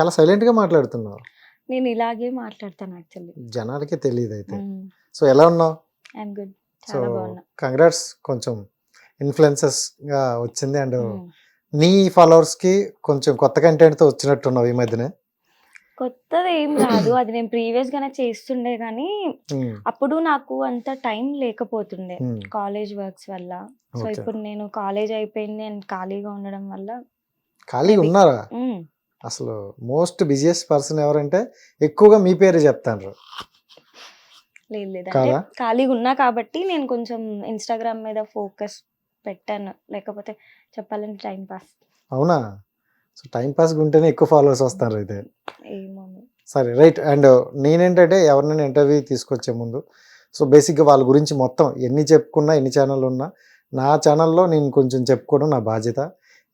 చాలా సైలెంట్గా మాట్లాడుతున్నావు. నేను ఇలాగే మాట్లాడతాను యాక్చువల్లీ జనాలకే తెలియదు అయితే సో ఎలా ఉన్నావు? ఐఎమ్ గుడ్ సో కంగ్రాట్స్ కొంచెం ఇన్ఫ్లుయెన్సెస్గా వచ్చింది అండ్. నీ ఫాలోవర్స్కి కొంచెం కొత్త కంటెంట్తో వచ్చినట్టున్నావు ఈ మధ్యనే. కొత్తది ఏం రాదు అది నేను ప్రీవియస్ గానే చేస్తుండే కానీ. అప్పుడు నాకు అంత టైం లేకపోతుండే. కాలేజ్ వర్క్స్ వల్ల. సో. ఇప్పుడు నేను కాలేజ్ అయిపోయింది అండ్ ఖాళీగా ఉండడం వల్ల ఖాళీగా ఉన్నారా. అసలు మోస్ట్ బిజియెస్ట్ పర్సన్ ఎవరంటే ఎక్కువగా మీ పేరు చెప్తాను లేదు లేదు. అంటే? ఖాళీగా ఉన్నా కాబట్టి నేను కొంచెం ఇన్స్టాగ్రామ్ మీద ఫోకస్ పెట్టాను. లేకపోతే చెప్పాలంటే టైం పాస్ అవునా? సో టైం పాస్ ఉంటేనే ఎక్కువ ఫాలోవర్స్ వస్తారు అయితే. సరే రైట్. అండ్ నేనేంటంటే ఎవరినైనా ఇంటర్వ్యూ తీసుకొచ్చే ముందు సో బేసిక్గా వాళ్ళ గురించి మొత్తం ఎన్ని చెప్పుకున్నా ఎన్ని ఛానల్ ఉన్నా నా ఛానల్లో నేను కొంచెం చెప్పుకోవడం నా బాధ్యత.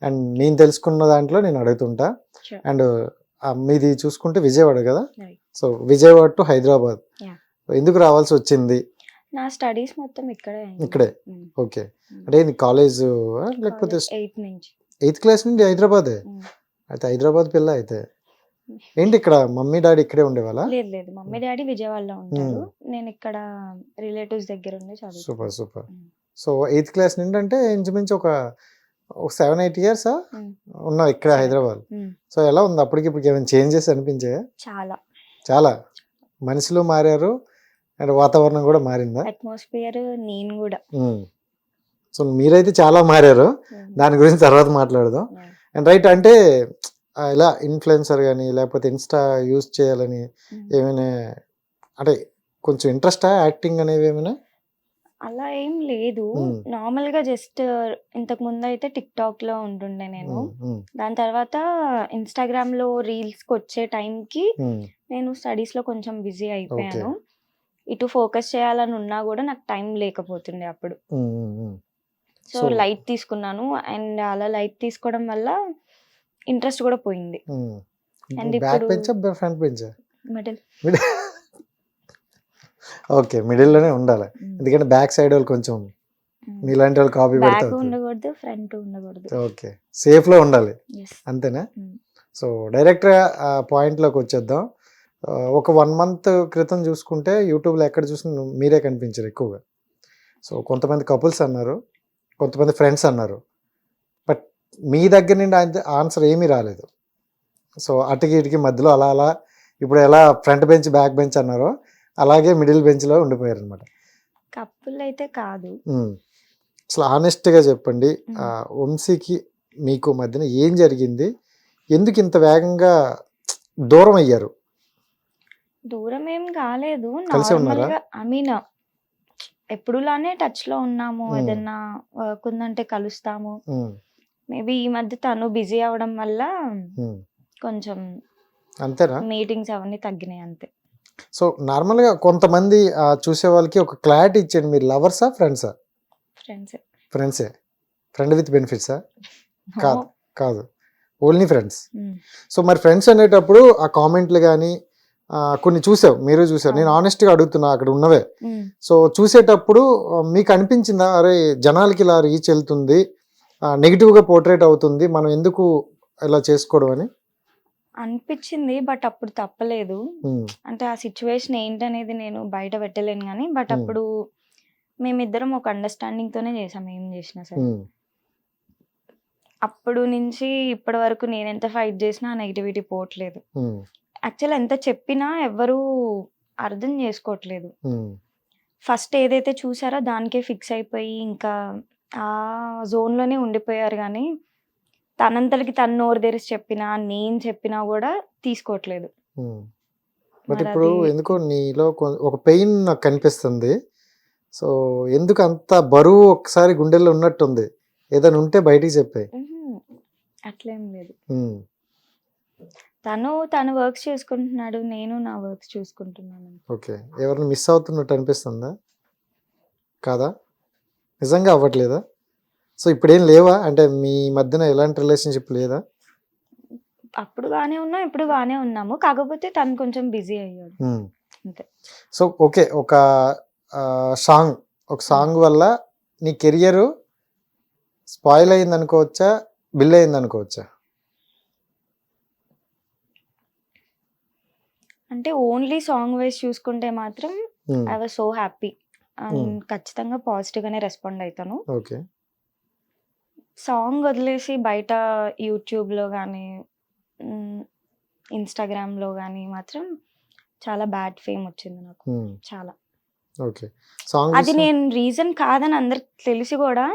అండ్ నేను తెలుసుకున్న దాంట్లో నేను అడుగుతుంటా. అండ్ మీది చూసుకుంటే విజయవాడ కదా. So Vijayawada to Hyderabad. ఎందుకు రావాల్సి వచ్చింది? నా స్టడీస్ మొత్తం ఇక్కడే ఇక్కడే? ఓకే. అంటే ఇది కాలేజ్ లేకపోతే ఎయిత్ నుంచి. ఎయిత్ క్లాస్ నుండి హైదరాబాదే? మ్మ్. అయితే హైదరాబాద్ పిల్ల అయితే. ఏంటి ఇక్కడ మమ్మీ డాడీ ఇక్కడే ఉండేవాళ్ళ? లేదు లేదు. మమ్మీ డాడీ విజయవాడలో ఉంటారు. నేను ఇక్కడ రిలేటివ్స్ దగ్గర ఉండి చదువు super super. So eighth class నుండి అంటే ఇంచుమించు ఒక ఒక సెవెన్ ఎయిట్ ఇయర్స్. ఉన్నావు ఇక్కడ. హైదరాబాద్. సో ఎలా ఉంది అప్పటికి ఇప్పటికి ఏమైనా చేంజెస్ అనిపించాయా చాలా చాలా మనుషులు మారారు అండ్ వాతావరణం కూడా మారిందా అట్మాస్ఫియర్ నేను కూడా సో మీరైతే చాలా మారారు. దాని గురించి తర్వాత మాట్లాడదాం. అండ్ రైట్ అంటే ఇలా ఇన్ఫ్లుయెన్సర్ కానీ లేకపోతే ఇన్స్టా యూజ్ చేయాలని. ఏమైనా అంటే కొంచెం ఇంట్రెస్టా యాక్టింగ్ అనేవి ఏమైనా అలా ఏం లేదు. నార్మల్గా జస్ట్ ఇంతకు ముందు అయితే టిక్ టాక్లో ఉంటుండే నేను దాని తర్వాత ఇన్స్టాగ్రామ్లో రీల్స్కి వచ్చే టైం కి. నేను స్టడీస్లో కొంచెం బిజీ అయిపోయాను. ఇటు ఫోకస్ చేయాలని ఉన్నా కూడా నాకు టైం లేకపోతుండే అప్పుడు. సో లైట్ తీసుకున్నాను. అండ్ అలా లైట్ తీసుకోవడం వల్ల ఇంట్రెస్ట్ కూడా పోయింది. బ్యాక్ ఇప్పుడు- మిడిల్. ఓకే మిడిల్లోనే ఉండాలి. ఎందుకంటే బ్యాక్ సైడ్ వాళ్ళు కొంచెం మీలాంటి వాళ్ళు కాపీ బ్యాక్ పెడతారు. ఉండకూడదు ఫ్రంట్ ఉండకూడదు. ఓకే సేఫ్లో ఉండాలి అంతేనా. సో డైరెక్ట్ పాయింట్లోకి వచ్చేద్దాం. ఒక వన్ మంత్ క్రితం చూసుకుంటే యూట్యూబ్లో ఎక్కడ చూసినా మీరే కనిపించారు ఎక్కువగా. సో కొంతమంది కపుల్స్ అన్నారు కొంతమంది ఫ్రెండ్స్ అన్నారు. బట్ మీ దగ్గర నుండి ఆన్సర్ ఏమీ రాలేదు. సో అటుకి ఇటుకి మధ్యలో అలా అలా ఇప్పుడు ఎలా ఫ్రంట్ బెంచ్ బ్యాక్ బెంచ్ అన్నారో అలాగే మిడిల్ బెంచ్లో ఉండిపోయారు అనమాట కప్పుల్ అయితే కాదు అసలు ఆనెస్ట్గా చెప్పండి వంశీకి మీకు మధ్యన ఏం జరిగింది? ఎందుకు ఇంత వేగంగా దూరం అయ్యారు? దూరం ఏం కాలేదు. కలిసే నార్మల్ ఉన్నారా? గా ఐ మీన్ ఎప్పుడులానే టచ్లో ఉన్నాము. ఏదన్నా వర్క్ ఉందంటే కలుస్తాము. మేబీ ఈ మధ్య తను బిజీ అవడం వల్ల. కొంచెం అంతేనా? మీటింగ్స్ అవన్నీ తగ్గినాయి అంతే. సో నార్మల్గా కొంతమంది చూసే వాళ్ళకి ఒక క్లారిటీ ఇచ్చేయండి. మీరు లవర్సా ఫ్రెండ్సా? ఫ్రెండ్స్. ఫ్రెండ్సే. ఫ్రెండ్ విత్ బెనిఫిట్సా? కాదు. కాదు. Only friends. సో మరి ఫ్రెండ్స్ అనేటప్పుడు ఆ కామెంట్లు కానీ కొన్ని చూసావు. మీరు చూసారు నేను. ఆనెస్ట్గా అడుగుతున్నా అక్కడ ఉన్నవే. సో చూసేటప్పుడు మీకు అనిపించిందా? అరే జనాలకి ఇలా రీచ్ వెళ్తుంది. నెగిటివ్గా పోర్ట్రేట్ అవుతుంది. మనం ఎందుకు ఇలా చేసుకోవడం అని? అనిపించింది బట్ అప్పుడు తప్పలేదు. అంటే ఆ సిచ్యువేషన్ ఏంటనేది నేను బయట పెట్టలేను కానీ బట్. అప్పుడు మేమిద్దరం ఒక అండర్స్టాండింగ్ తోనే చేసాం ఏం చేసినా సరే. అప్పుడు నుంచి ఇప్పటి వరకు నేను ఎంత ఫైట్ చేసినా నెగిటివిటీ పోవట్లేదు. యాక్చువల్ ఎంత చెప్పినా ఎవ్వరూ అర్థం చేసుకోవట్లేదు. ఫస్ట్ ఏదైతే చూసారో దానికే ఫిక్స్ అయిపోయి ఇంకా ఆ జోన్లోనే ఉండిపోయారు కానీ తనంతటికి తను నోరు తెరిచి చెప్పినా నేను చెప్పినా కూడా తీసుకోవట్లేదు. బట్ ఇప్పుడు ఎందుకో నీలో ఒక పెయిన్ నాకు కనిపిస్తుంది. సో ఎందుకు అంత బరువు ఒకసారి గుండెల్లో ఉన్నట్టుంది? ఏదైనా ఉంటే బయటికి చెప్పే. అట్లేం లేదు. తను తన వర్క్స్ చేసుకుంటున్నాడు నేను నా వర్క్స్ చూసుకుంటున్నాను. ఓకే. ఎవరిని మిస్ అవుతున్నట్టు అనిపిస్తుందా? కాదా? నిజంగా అవ్వట్లేదా? సో ఇప్పుడేం లేవా? అంటే మీ మధ్యన ఎలాంటి రిలేషన్షిప్ లేదా? అప్పుడు బాగానే ఉన్నాం ఇప్పుడు బాగానే ఉన్నాము. కాకపోతే తను కొంచెం బిజీ అయ్యాడు. అంతే. So okay. ఒక సాంగ్. ఒక సాంగ్ వల్ల నీ కెరియర్ స్పాయిల్ అయింది అనుకోవచ్చా బిల్ అయింది అనుకోవచ్చా అంటే ఓన్లీ సాంగ్ వైస్ చూసుకుంటే మాత్రం I was so happy. Hmm. ఖచ్చితంగా పాజిటివ్ గానే రెస్పాండ్ అవుతాను ఓకే. సాంగ్ వదిలేసి బయట యూట్యూబ్లో కానీ ఇన్స్టాగ్రామ్లో కానీ మాత్రం చాలా బ్యాడ్ ఫేమ్ వచ్చింది నాకు. చాలా. ఓకే. సాంగ్ అది నేను రీజన్ కాదని అందరికి తెలిసి కూడా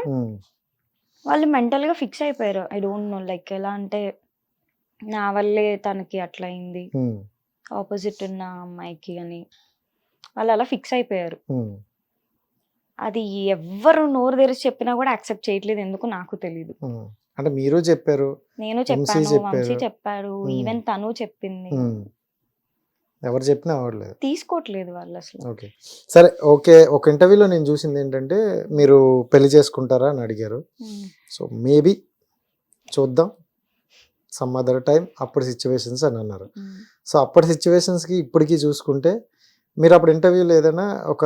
వాళ్ళు మెంటల్గా ఫిక్స్ అయిపోయారు. ఐ డోంట్ నో లైక్ ఎలా అంటే నా వల్లే తనకి అట్లా అయింది. ఆపోజిట్ ఉన్న అమ్మాయికి అని. వాళ్ళు అలా ఫిక్స్ అయిపోయారు. అది ఎవ్వరు నోరు తెరిచి చెప్పినా కూడా యాక్సెప్ట్ చేయట్లేదు ఎందుకు నాకు తెలియదు. అంటే మీరు చెప్పారు నేను చెప్పాను. వంశీ చెప్పాడు. ఈవెన్ తను చెప్పింది. ఎవరు చెప్పినా అవ్వట్లేదు తీసుకోవట్లేదు వాళ్ళు అసలు ఓకే సరే ఓకే ఒక ఇంటర్వ్యూలో నేను చూసింది ఏంటంటే మీరు పెళ్ళి చేసుకుంటారా అని అడిగారు. సో మేబీ చూద్దాం సమ్ అదర్ టైం అప్పుడు సిచ్యువేషన్స్ అని అన్నారు. సో అప్పటి సిచ్యువేషన్స్కి ఇప్పటికీ చూసుకుంటే మీరు అప్పుడు ఇంటర్వ్యూలో ఏదైనా ఒక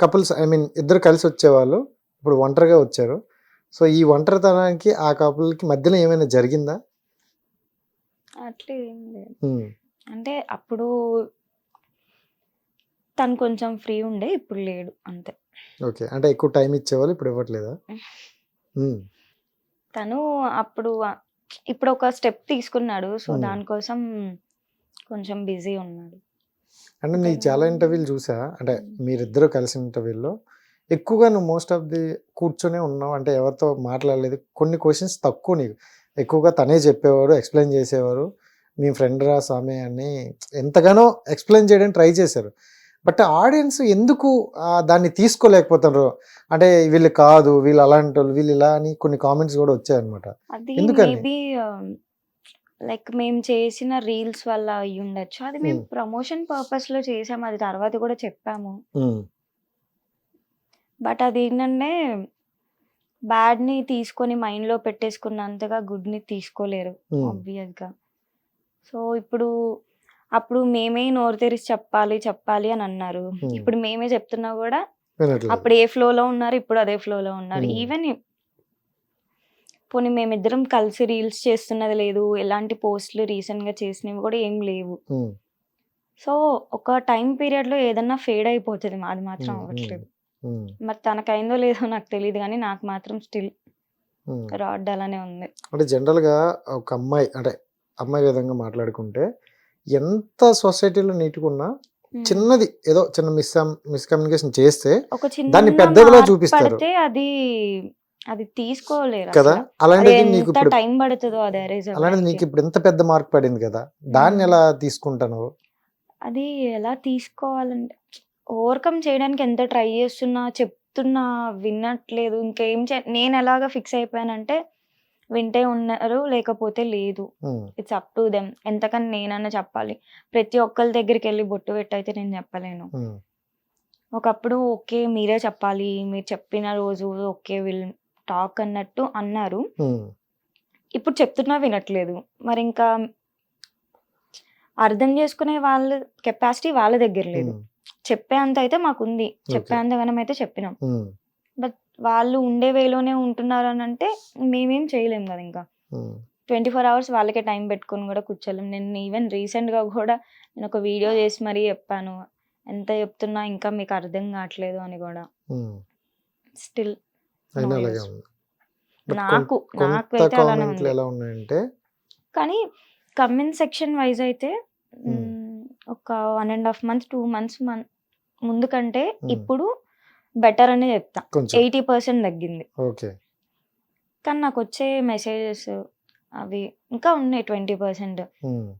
కపుల్స్ ఐ మీన్ ఇద్దరు కలిసి వచ్చేవాళ్ళు. ఇప్పుడు ఒంటరిగా వచ్చారు. సో ఈ ఒంటరితనానికి ఆ కపుల్కి మధ్యలో ఏమైనా జరిగిందా? అట్లా ఏం లేదు. అంటే అప్పుడు తను కొంచెం ఫ్రీ ఉండే ఇప్పుడు లేడు అంతే. ఓకే. అంటే ఎక్కువ టైం ఇచ్చేవాళ్ళు ఇప్పుడు ఇవ్వట్లేదా? తను అప్పుడు ఇప్పుడు ఒక స్టెప్ తీసుకున్నాడు. సో. దానికోసం కొంచెం బిజీ ఉన్నాడు. అంటే నీకు చాలా ఇంటర్వ్యూలు చూసా? అంటే మీరిద్దరు కలిసిన ఇంటర్వ్యూలో ఎక్కువగా నువ్వు మోస్ట్ ఆఫ్ ది కూర్చొనే ఉన్నావు. అంటే ఎవరితో మాట్లాడలేదు. కొన్ని క్వశ్చన్స్ తక్కువ నీకు ఎక్కువగా తనే చెప్పేవారు ఎక్స్ప్లెయిన్ చేసేవారు. మీ ఫ్రెండ్ రా స్వామి అని ఎంతగానో ఎక్స్ప్లెయిన్ చేయడానికి ట్రై చేశారు. బట్ ఆడియన్స్ ఎందుకు దాన్ని తీసుకోలేకపోతున్నారు? అంటే వీళ్ళు కాదు వీళ్ళు అలాంటి వాళ్ళు వీళ్ళు ఇలా అని కొన్ని కామెంట్స్ కూడా వచ్చాయన్నమాట. ఎందుకని? లైక్ మేము చేసిన రీల్స్ వల్ల అయి ఉండొచ్చు అది మేము. ప్రమోషన్ పర్పస్లో చేసాము. అది తర్వాత కూడా చెప్పాము. బట్ అది ఏంటంటే బ్యాడ్ని తీసుకొని మైండ్లో పెట్టేసుకున్నంతగా గుడ్ని తీసుకోలేరు ఆబ్వియస్గా సో ఇప్పుడు అప్పుడు మేమే నోరు తెరిచి చెప్పాలి చెప్పాలి అని అన్నారు. ఇప్పుడు మేమే చెప్తున్నా కూడా అప్పుడు ఏ ఫ్లోలో ఉన్నారు ఇప్పుడు అదే ఫ్లోలో ఉన్నారు. Hmm. ఈవెన్ పోనీ మేమిద్దరం కలిసి రీల్స్ చేస్తున్నది లేదు. ఎలాంటి పోస్టులు రీసెంట్గా చేసినవి కూడా ఏం లేవు. సో ఒక టైం పీరియడ్లో ఏదన్నా ఫేడ్ అయిపోతుంది. అది మాత్రం అవ్వట్లేదు. మరి తనకైందో లేదో నాకు తెలియదు కానీ నాకు మాత్రం స్టిల్. రాడ్ అలానే ఉంది. అంటే జనరల్గా ఒక అమ్మాయి అంటే అమ్మాయి విధంగా మాట్లాడుకుంటే ఎంత సొసైటీలో నీటుకున్నా. చిన్నది ఏదో చిన్న మిస్ మిస్కమ్యూనికేషన్ చేస్తే ఒక చిన్న దాన్ని పెద్దదిలా చూపిస్తారు. అది అది తీసుకోలేరు కదా? అలాంటిది నీకు ఇప్పుడు టైం పడుతుందో అది అలాంటిది నీకు. ఇప్పుడు ఎంత పెద్ద మార్క్ పడింది కదా? దాన్ని ఎలా తీసుకుంటాను? అది ఎలా తీసుకోవాలంటే ఓవర్కమ్ చేయడానికి ఎంత ట్రై చేస్తున్నా చెప్తున్నా వినట్లేదు ఇంకేం చే నేను ఎలాగ ఫిక్స్ అయిపోయానంటే వింటే ఉన్నారు లేకపోతే లేదు. ఇట్స్ అప్ టు దెమ్ ఎంతకని నేనన్నా చెప్పాలి. ప్రతి ఒక్కరి దగ్గరికి వెళ్ళి బొట్టు పెట్టయితే నేను చెప్పలేను. ఒకప్పుడు ఓకే మీరే చెప్పాలి మీరు చెప్పిన రోజు ఓకే విల్ టాక్ అన్నట్టు అన్నారు. ఇప్పుడు చెప్తున్నా వినట్లేదు. మరి ఇంకా అర్థం చేసుకునే వాళ్ళ కెపాసిటీ వాళ్ళ దగ్గర లేదు. చెప్పే అంత అయితే మాకుంది. అంతగానం అయితే చెప్పినాం. వాళ్ళు ఉండే వేలోనే ఉంటున్నారు అని అంటే మేమేం చేయలేం కదా ఇంకా. ట్వంటీ ఫోర్ అవర్స్ వాళ్ళకే టైం పెట్టుకొని కూడా కూర్చోలేం. నేను ఈవెన్ రీసెంట్గా కూడా నేను ఒక వీడియో చేసి మరీ చెప్పాను. ఎంత చెప్తున్నా ఇంకా మీకు అర్థం కావట్లేదు అని కూడా. స్టిల్ అయినా అలాగే. ఉంది. నాకు నాకైతే అలానే ఉంది. ఎలా ఉన్నాయంటే కానీ కమెంట్ సెక్షన్ వైజ్ అయితే Hmm. ఒక one and half months two months ముందు కంటే Hmm. ఇప్పుడు బెటర్ అనే చెప్తా. ఎయిటీ పర్సెంట్ తగ్గింది. ఓకే. కానీ నాకు వచ్చే మెసేజెస్ అవి ఇంకా ఉన్నాయి ట్వంటీ పర్సెంట్.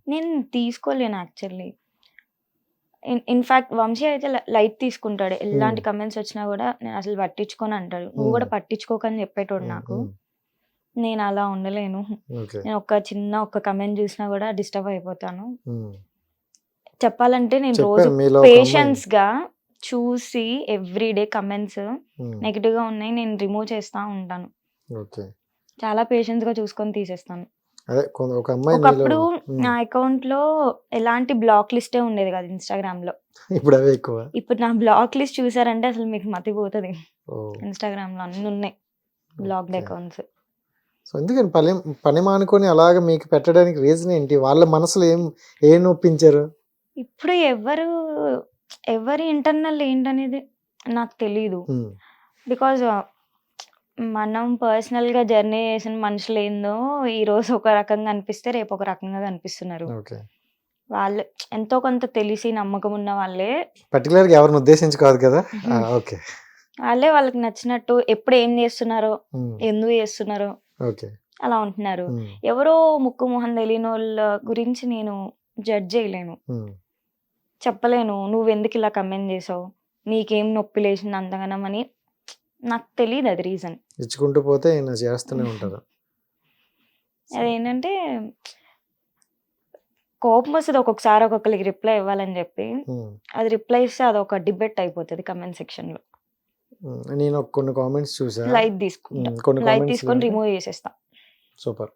నేను తీసుకోలేను యాక్చువల్లీ. ఇన్ఫాక్ట్ వంశీ అయితే లైట్ తీసుకుంటాడు. ఎలాంటి కమెంట్స్ వచ్చినా కూడా నేను అసలు పట్టించుకొని అంటాడు. నువ్వు కూడా Hmm. పట్టించుకోకని చెప్పేటోడు నాకు. నేను అలా ఉండలేను. నేను ఒక చిన్న ఒక కమెంట్ చూసినా కూడా డిస్టర్బ్ అయిపోతాను. చెప్పాలంటే నేను రోజు పేషెన్స్గా చూసి ఎవ్రీ డే కమెంట్స్. నెగిటివ్గా ఉన్నాయి నేను రిమూవ్ చేస్తా ఉంటాను. చాలా పేషెన్స్గా చూసుకొని తీసేస్తాను. అదే ఒక అమ్మాయి ఒకప్పుడు. నా అకౌంట్లో ఎలాంటి బ్లాక్ లిస్టే ఉండేది కదా ఇన్స్టాగ్రామ్లో ఇప్పుడు అవే ఎక్కువ? ఇప్పుడు నా బ్లాక్ లిస్ట్ చూసారంటే అసలు మీకు మతిపోతుంది. ఇన్స్టాగ్రామ్లో అన్ని ఉన్నాయి. Blocked okay. అకౌంట్స్. సో ఎందుకని పని పని మానుకొని అలాగ మీకు పెట్టడానికి రీజన్ ఏంటి? వాళ్ళ మనసులో ఏం ఏం నొప్పించారు ఇప్పుడు ఎవరు ఎవరి ఇంటర్నల్ ఏంటనేది నాకు ఉమ్, బికాజ్ మనం పర్సనల్గా జర్నీ చేసిన మనుషులు ఏందో ఈ రోజు ఒక రకంగా అనిపిస్తే రేపు ఒక రకంగా కనిపిస్తున్నారు. ఓకే. వాళ్ళు ఎంతో కొంత తెలిసి నమ్మకం ఉన్న వాళ్ళే. పర్టికులర్గా ఎవరిని ఉద్దేశించి కాదు? కదా ఆ, ఓకే. వాళ్ళే వాళ్ళకి నచ్చినట్టు ఎప్పుడు ఏం చేస్తున్నారో ఎందుకు చేస్తున్నారో ఓకే. అలా ఉంటున్నారు. ఎవరో ముక్కు మొహం తెలియని వాళ్ళ గురించి నేను జడ్జ్ చేయలేను. చెప్పలేను. నువ్వు ఎందుకు ఇలా కమెంట్ చేసావు? నీకేం నొప్పి లేచింది అంతగానం అని నాకు తెలియదు అది రీజన్ ఇచ్చుకుంటూ పోతే ఈయన చేస్తూనే ఉంటారు. అదేంటంటే కోపం వస్తుంది ఒక్కొక్కసారి ఒక్కొక్కరికి రిప్లై ఇవ్వాలని చెప్పి. అది రిప్లై ఇస్తే అది ఒక డిబేట్ అయిపోతుంది కమెంట్ సెక్షన్లో. నేను కొన్ని కామెంట్స్ చూసా. లైట్ తీసుకుంటా. కొన్ని లైట్ కామెంట్స్ తీసుకొని రిమూవ్ చేసేస్తా. సూపర్.